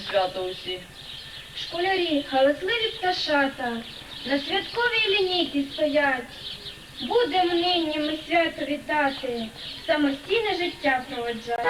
свято усі. Школярі, галасливі пташата, на святковій лінійці стоять. Будемо нині ми свято вітати, самостійне життя проводжати.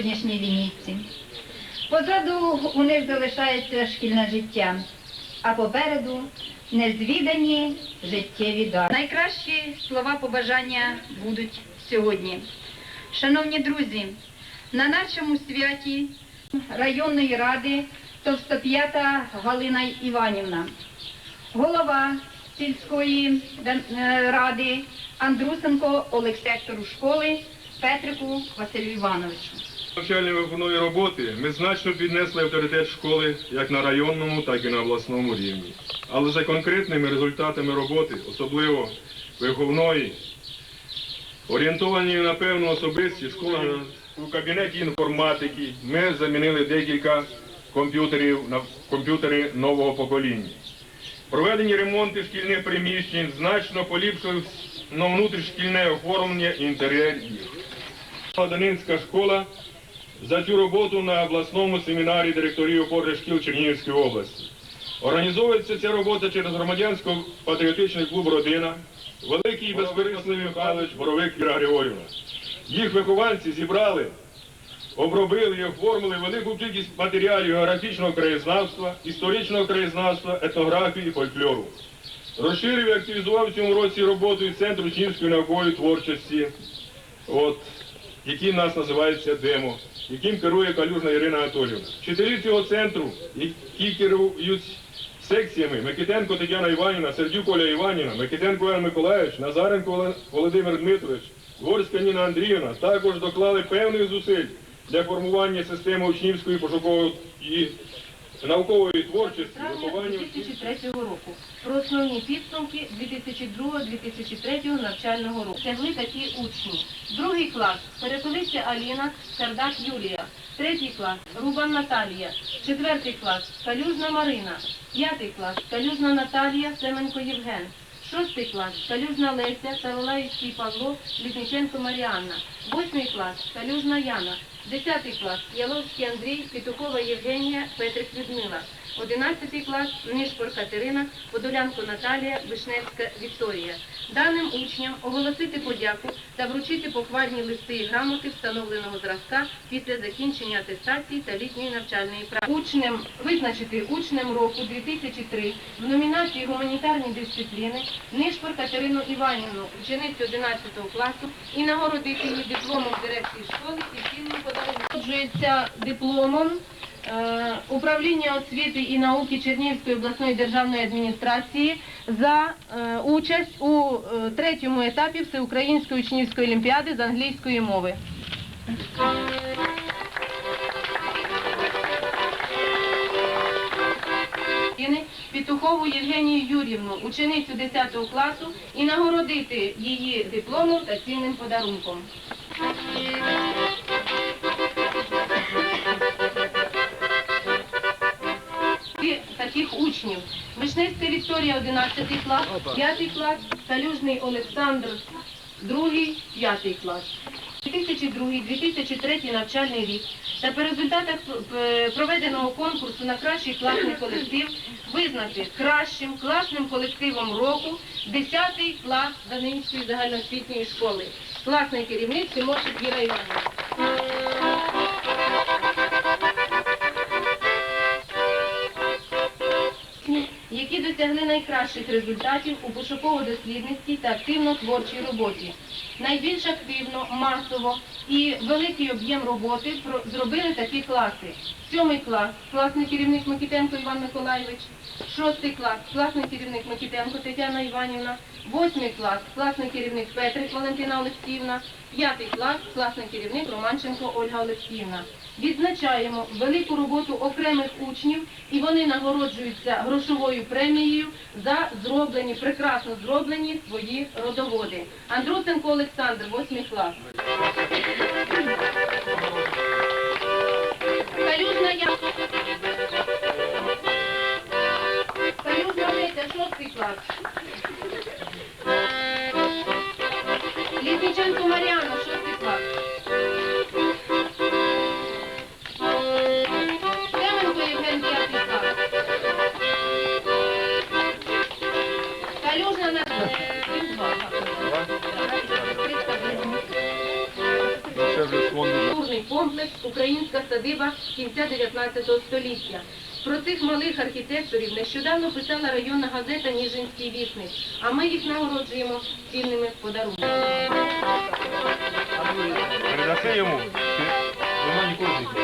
Сьогоднішній лінійці. Позаду у них залишається шкільне життя, а попереду незвідані життєві дари. Найкращі слова побажання будуть сьогодні. Шановні друзі, на нашому святі районної ради Товстоп'ята Галина Іванівна, голова сільської е, ради Андрусенко Олексектору школи Петрику Василю Івановичу. Навчально-виховної роботи ми значно піднесли авторитет школи як на районному, так і на обласному рівні. Але за конкретними результатами роботи, особливо виховної, орієнтовані на певну особистість, школа у кабінеті інформатики ми замінили декілька комп'ютерів на комп'ютери нового покоління. Проведені ремонти шкільних приміщень значно поліпшили на внутрішнє оформлення і інтер'єр їх. Школа за цю роботу на обласному семінарі директорів опорних шкіл Чернігівської області. Організовується ця робота через громадянсько-патріотичний клуб Родина, великий безкорисний Михайлович Боровик Віра Григорівна. Їх вихованці зібрали, обробили і оформили велику кількість матеріалів географічного краєзнавства, історичного краєзнавства, етнографії і фольклору. Розширив і активізував в цьому році роботу і Центру учнівської наукової творчості. От, який в нас називається ДЕМО, яким керує Калюжна Ірина Анатоліївна. Вчителі цього центру, які керують секціями Микитенко Тетяна Іванівна, Сердюк Оля Іванівна, Микитенко Іван Миколаївич, Назаренко Володимир Дмитрович, Горська Ніна Андріївна також доклали певних зусиль для формування системи учнівської пошукової наукової творчості, виховання 2003 року про основні підсумки 2002-2003 навчального року. Тягли такі учні. Другий клас Перепелиця Аліна, Сардак Юлія. Третій клас Рубан Наталія. Четвертий клас Калюжна Марина. П'ятий клас Калюжна Наталія, Семенко Євген. Шостий клас Калюжна Леся, Саволаївський Павло, Літниченко Маріанна. Восьмий клас Калюжна Яна. Десятий клас Яловський Андрій, Петухова Євгенія, Петрик Людмила. Одинадцятий клас Нишпор Катерина, Подолянко Наталія, Вишневська Вікторія. Даним учням оголосити подяку та вручити похвальні листи і грамоти встановленого зразка після закінчення атестації та літньої навчальної праці. Учнем визначити учнем року 2003 в номінації гуманітарні дисципліни Нишпор Катерину Іванівну, ученицю 11 класу, і нагородити її дипломом дирекції школи і цінним подарунком. Дипломом е, управління освіти і науки Чернігівської обласної державної адміністрації за е, участь у е, третьому етапі Всеукраїнської учнівської олімпіади з англійської мови. Петухову Євгенію Юрівну, ученицю 10 класу, і нагородити її дипломом та цінним подарунком. Таких учнів. Вишневська Вікторія 11 клас, 5 клас, Калюжний Олександр 2, 5 клас. 2002-2003 навчальний рік та по результатах е, проведеного конкурсу на кращий класний колектив визнати кращим класним колективом року 10 клас Данинської загальноосвітньої школи. Класний керівник Тимошик Віра Іванівна. Які досягли найкращих результатів у пошуково-дослідницькій та активно-творчій роботі. Найбільш активно, масово і великий об'єм роботи зробили такі класи. Сьомий клас класний керівник Микитенко Іван Миколайович, шостий клас класний керівник Микитенко Тетяна Іванівна, восьмий клас класний керівник Петрик Валентина Олексіївна, п'ятий клас класний керівник Романченко Ольга Олексіївна. Відзначаємо велику роботу окремих учнів і вони нагороджуються грошовою премією за зроблені, прекрасно зроблені свої родоводи. Андрусенко Олександр, 8 клас. Калюжна я. Калюжна Олеся, 6 клас. Лісниченко Маріана, 6 клас. Семенко Євген, 5 клас. Калюжна на Культурний комплекс Українська садиба кінця 19 століття. Про цих малих архітекторів нещодавно писала районна газета Ніжинський вісник, а ми їх нагороджуємо цінними подарунками. Передаси йому. Вона ніколи не?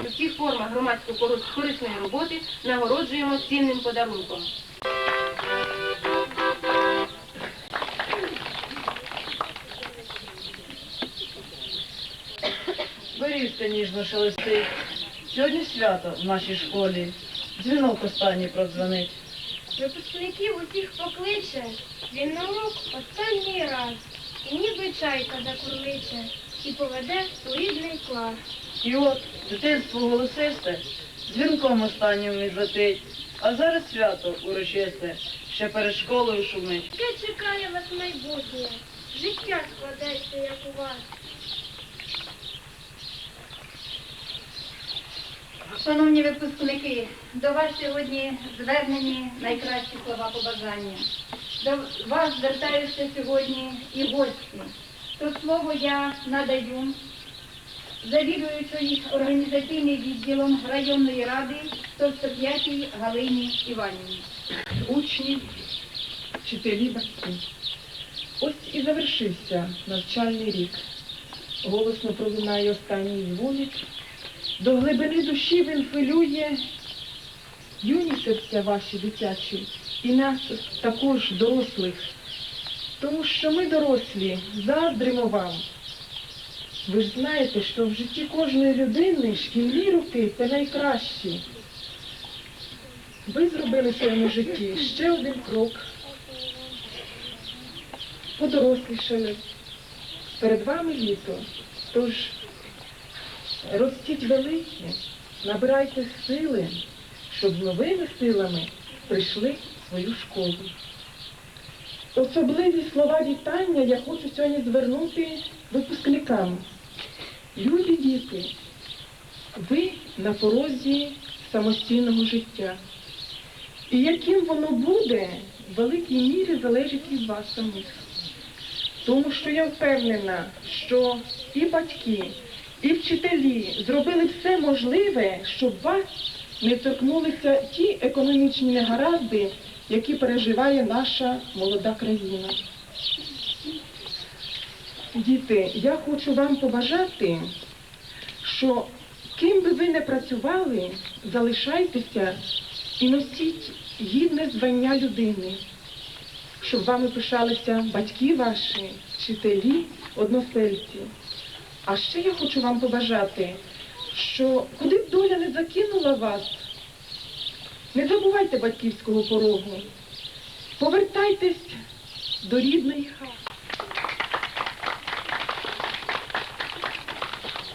У всіх формах громадсько-корисної роботи нагороджуємо цінним подарунком. Берізка ніжно шелестить. Сьогодні свято в нашій школі. Дзвінок останній продзвонить. Випускників усіх покличе, він на урок останній раз, і ніби чайка закурличе, і поведе у рідний клас. І от дитинство голосисте, дзвінком останнім відлетить. А зараз свято урочисте, ще перед школою шумить. Яке чекає вас майбутнє, життя складеться, як у вас. Шановні випускники, до вас сьогодні звернені найкращі слова побажання. До вас звертаються сьогодні і гості. То слово я надаю завідуючої організаційним відділом районної ради 105 Галині Іванівні. учні, вчителі, батьки. Ось і завершився навчальний рік. Голосно пролунає останній дзвоник. До глибини душі він хвилює юні серця ваші дитячі і нас також дорослих. Тому що ми дорослі, заздримо вам. Ви ж знаєте, що в житті кожної людини шкільні роки це найкращі. Ви зробили в своєму житті ще один крок. Подорослішали. Перед вами літо. Тож ростіть великі, набирайте сили, щоб з новими силами прийшли в свою школу. Особливі слова вітання я хочу сьогодні звернути випускникам. Любі діти, ви на порозі самостійного життя. І яким воно буде, в великій мірі залежить від вас самих. Тому що я впевнена, що і батьки, і вчителі зробили все можливе, щоб вас не торкнулися ті економічні негаразди, які переживає наша молода країна. Діти, я хочу вам побажати, що ким би ви не працювали, залишайтеся і носіть гідне звання людини, щоб вами пишалися батьки ваші, вчителі, односельці. А ще я хочу вам побажати, що куди б доля не закинула вас, не забувайте батьківського порогу. Повертайтесь до рідної хати.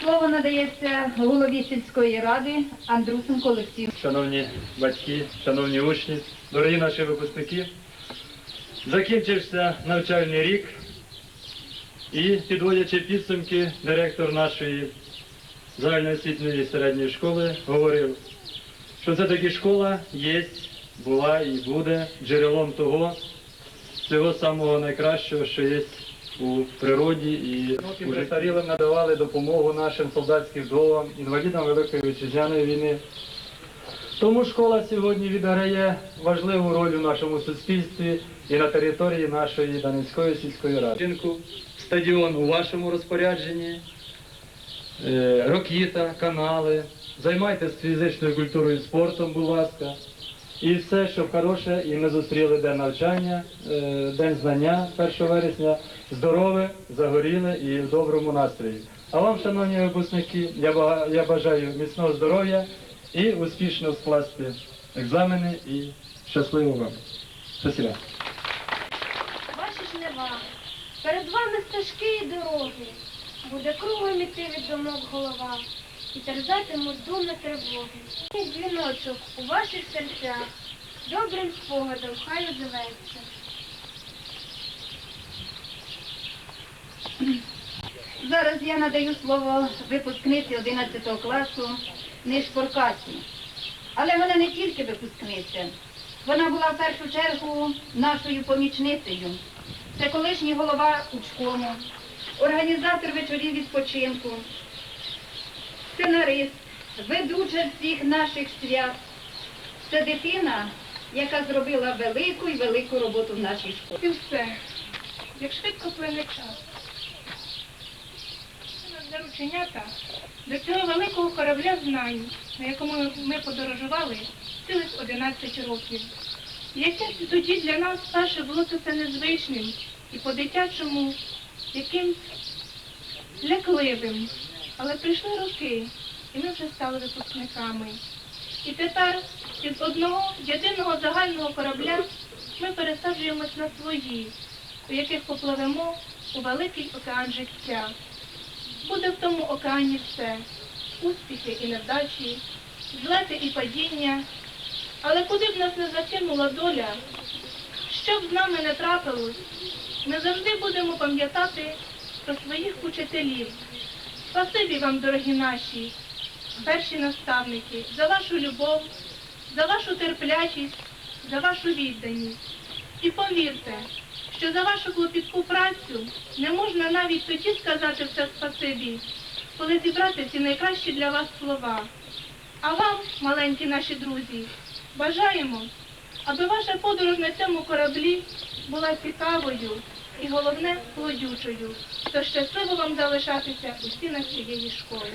Слово надається голові сільської ради Андрусенко Олексію. шановні батьки, шановні учні, дорогі наші випускники. Закінчився навчальний рік і, підводячи підсумки, директор нашої загальноосвітньої середньої школи говорив, що все-таки школа є, була і буде джерелом того, всього самого найкращого, що є у природі і престарілим надавали допомогу нашим солдатським вдовам, інвалідам Великої Вітчизняної війни. Тому школа сьогодні відіграє важливу роль у нашому суспільстві і на території нашої Донецької сільської ради. Стадіон у вашому розпорядженні, е, рокіта, канали. Займайтесь фізичною культурою і спортом, будь ласка. І все, щоб хороше, і ми зустріли день навчання, е, день знання 1 вересня, здорове, загоріле і в доброму настрої. А вам, шановні випускники, я бажаю міцного здоров'я і успішно скласти екзамени і щасливо вам. Спасибо. Перед вами стежки і дороги, буде кругом іти від думок голова, і терзатимуть думи тривоги. І дзвіночок у ваших серцях, добрим спогадом хай озиветься. Зараз я надаю слово випускниці 11 класу Нишпоркасі. Але вона не тільки випускниця. Вона була в першу чергу нашою помічницею. Це колишній голова учкому, організатор вечорів відпочинку, сценарист, ведуча всіх наших свят. Це дитина, яка зробила велику і велику роботу в нашій школі. І все, як швидко плине час. Зарученята до цього великого корабля знань, на якому ми подорожували цілих 11 років. Яке тоді для нас перше було це незвичним і по-дитячому якимсь лякливим. Але прийшли роки, і ми вже стали випускниками. І тепер із одного єдиного загального корабля ми пересаджуємось на свої, у яких попливемо у великий океан життя. Буде в тому океані все успіхи і невдачі, злети і падіння. Але куди б нас не закинула доля, що б з нами не трапилось, ми завжди будемо пам'ятати про своїх учителів. Спасибі вам, дорогі наші, перші наставники, за вашу любов, за вашу терплячість, за вашу відданість. І повірте, що за вашу клопітку працю не можна навіть тоді сказати все спасибі, коли зібрати ці найкращі для вас слова. А вам, маленькі наші друзі, бажаємо, аби ваша подорож на цьому кораблі була цікавою і головне плодючою. То щасливо вам залишатися у стінах цієї школи.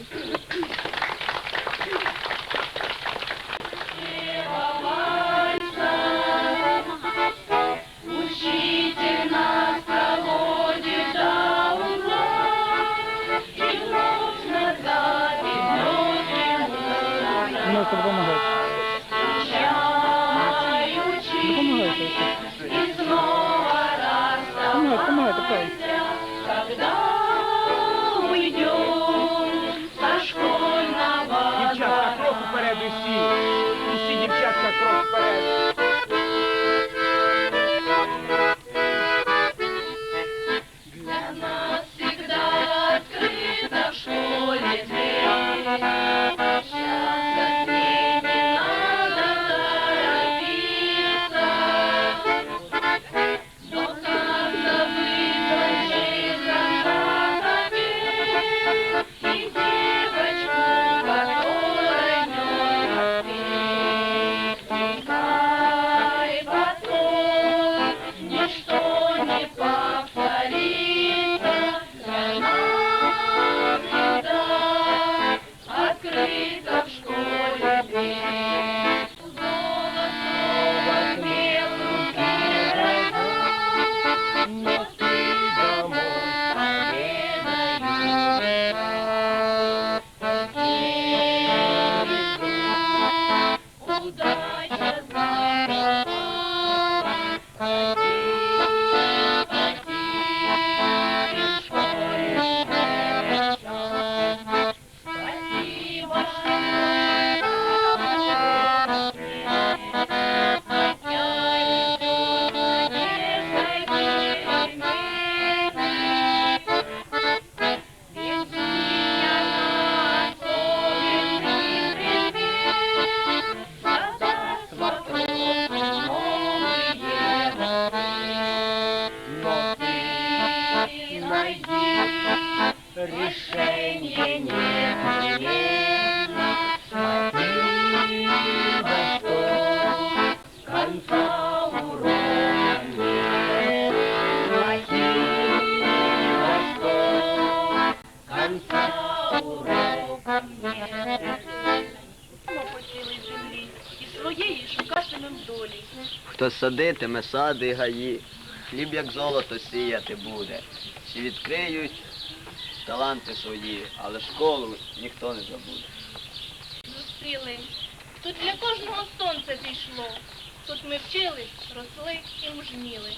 По землі і своєї шукатимем долі. Хто садитиме, сади гаї, хліб, як золото сіяти буде. Всі відкриють таланти свої, але школу ніхто не забуде. Зустріли. Тут для кожного сонце зійшло. Тут ми вчились, росли і мужніли.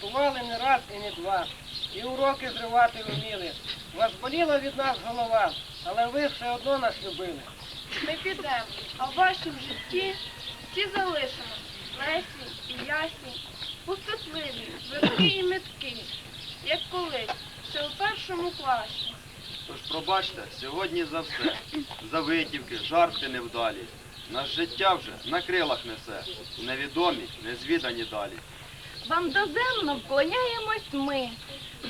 Бували не раз і не два. І уроки зривати вміли. Вас боліла від нас голова, але ви все одно нас любили. Ми підемо, а в вашому житті всі залишимо. Лесі і ясні, пустотливі, великі і меткі, як колись, ще у першому класі. Тож пробачте сьогодні за все, за витівки, жарти невдалі. Нас життя вже на крилах несе, невідомі, незвідані далі. Вам доземно вклоняємось ми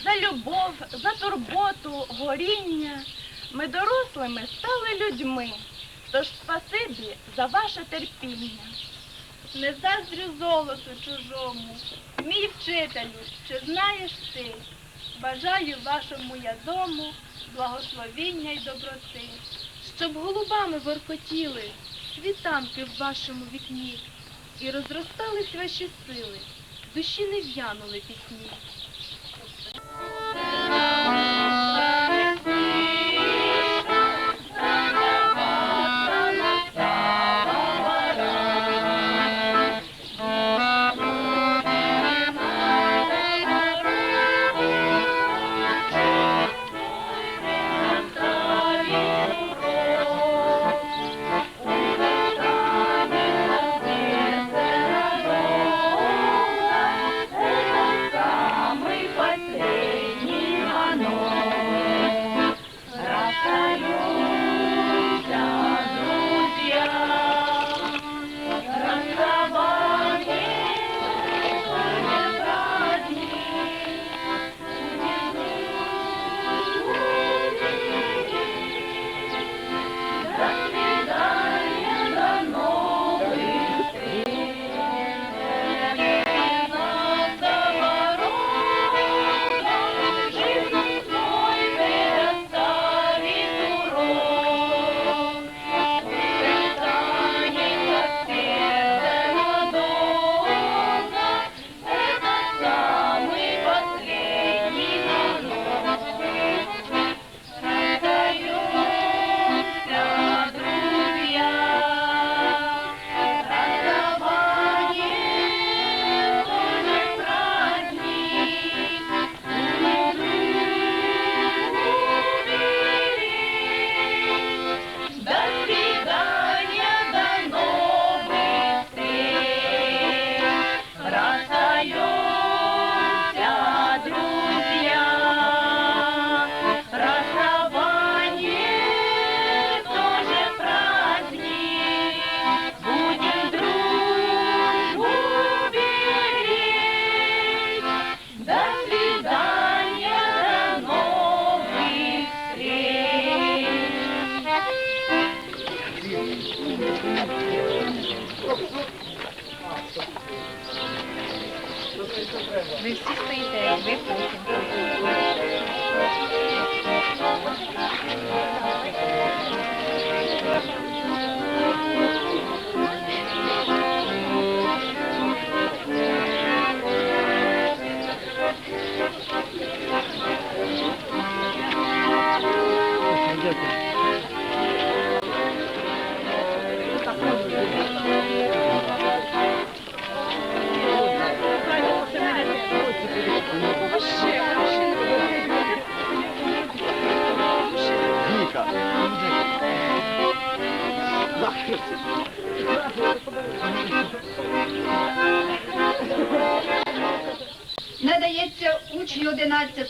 за любов, за турботу, горіння. Ми дорослими стали людьми, тож спасибі за ваше терпіння. Не заздрю золоту чужому, мій вчителю, чи знаєш ти? Бажаю вашому я дому благословіння й доброти, щоб голубами воркотіли світанки в вашому вікні, і розростались ваші сили, душі не в'янули пісні.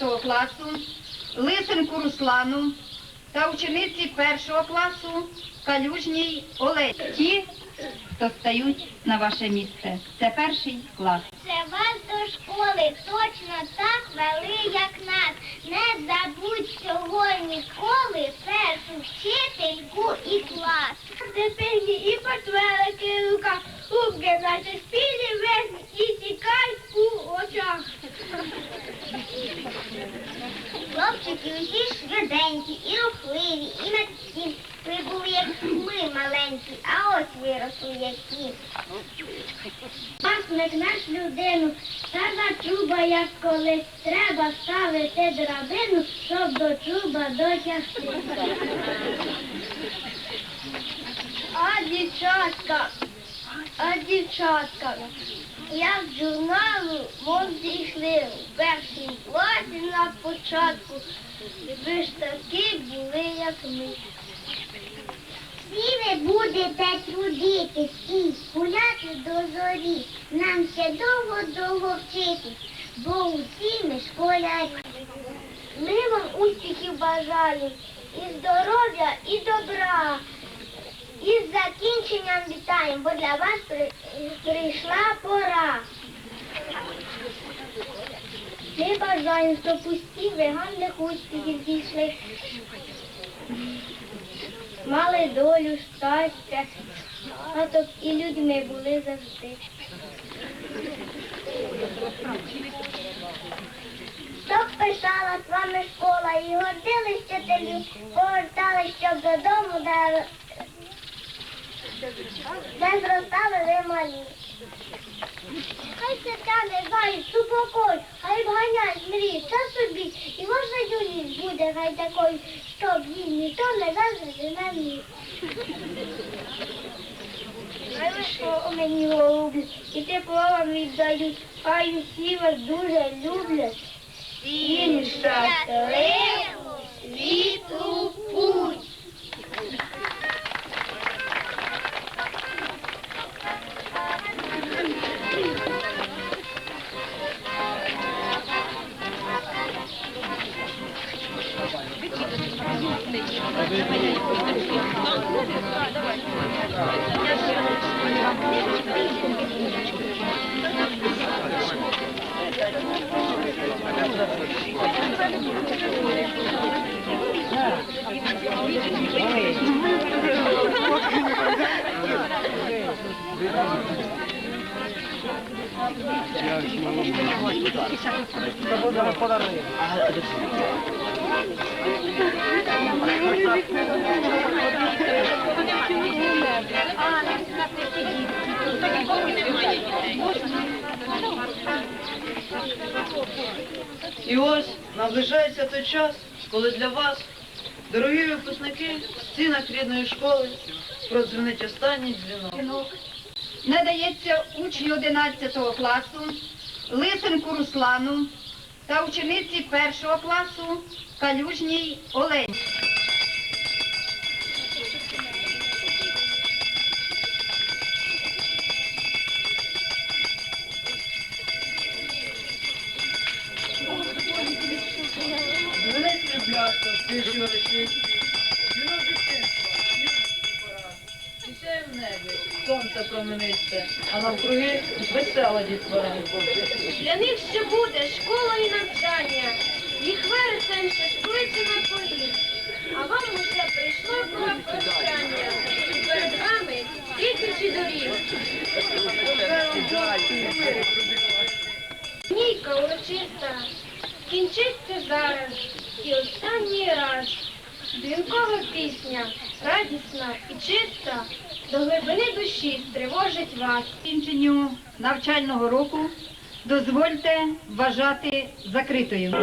11 класу Лисенку Руслану та учениці 1 класу Калюжній Олесі. Ті, хто стають на ваше місце. Це перший клас. Це вас до школи точно так вели, як нас. Не забудь сьогодні ніколи першу вчительку і клас. Тепер і портвелики в руках, губки наші спілі весні і тікають у очах. Хлопчики швиденькі, і рухливі, і меткі. Ви були як ми маленькі, а ось виросли які. Вас дитину, старна чуба, як колись треба ставити драбину, щоб до чуба дотягти. А дівчатка, а дівчатка, як з журналу мов зійшли в першій класі на початку. Ви ж такі були, як ми. Всі ви будете трудитись і гуляти до зорі. Нам ще довго-довго вчитись, бо усі ми школяри. Ми вам успіхів бажаю, і здоров'я, і добра. І з закінченням вітаємо, бо для вас прийшла пора. Ми бажаємо, щоб усі ви гарних успіхів дійшли. Мали долю, щастя, статок і людьми були завжди. Щоб пишала з вами школа і гордились вчителі, повертались, щоб додому, де, де зростали ви малі. Хай серця не знають супокой, хай вганяють мрії та собі, і ваша юність буде хай такою, щоб їй ніхто не завжди на мій. Хай ви мені голубі, і тепло вам віддають, хай усі вас дуже люблять. Всім щасливо, світу Свободно господарные. А, это І ось наближається той час, коли для вас, дорогі випускники, в рідної школи продзвонить останній дзвінок. надається учню 11 класу Лисенку Руслану та учениці першого класу Калюжній Олені. Сріблясто в тиші вночі. Дзвінок дитинства, юності пора. І небі, сонце променисте, а навкруги весела дітвора. Для них ще буде школа і навчання, їх вересень ще скличе на полі. А вам уже прийшла пора прощання, і перед вами тисячі доріг. Нійка урочиста, кінчиться зараз і останній раз. Дзвінкова пісня, радісна і чиста, до глибини душі стривожить вас. Кінченню навчального року дозвольте вважати закритою.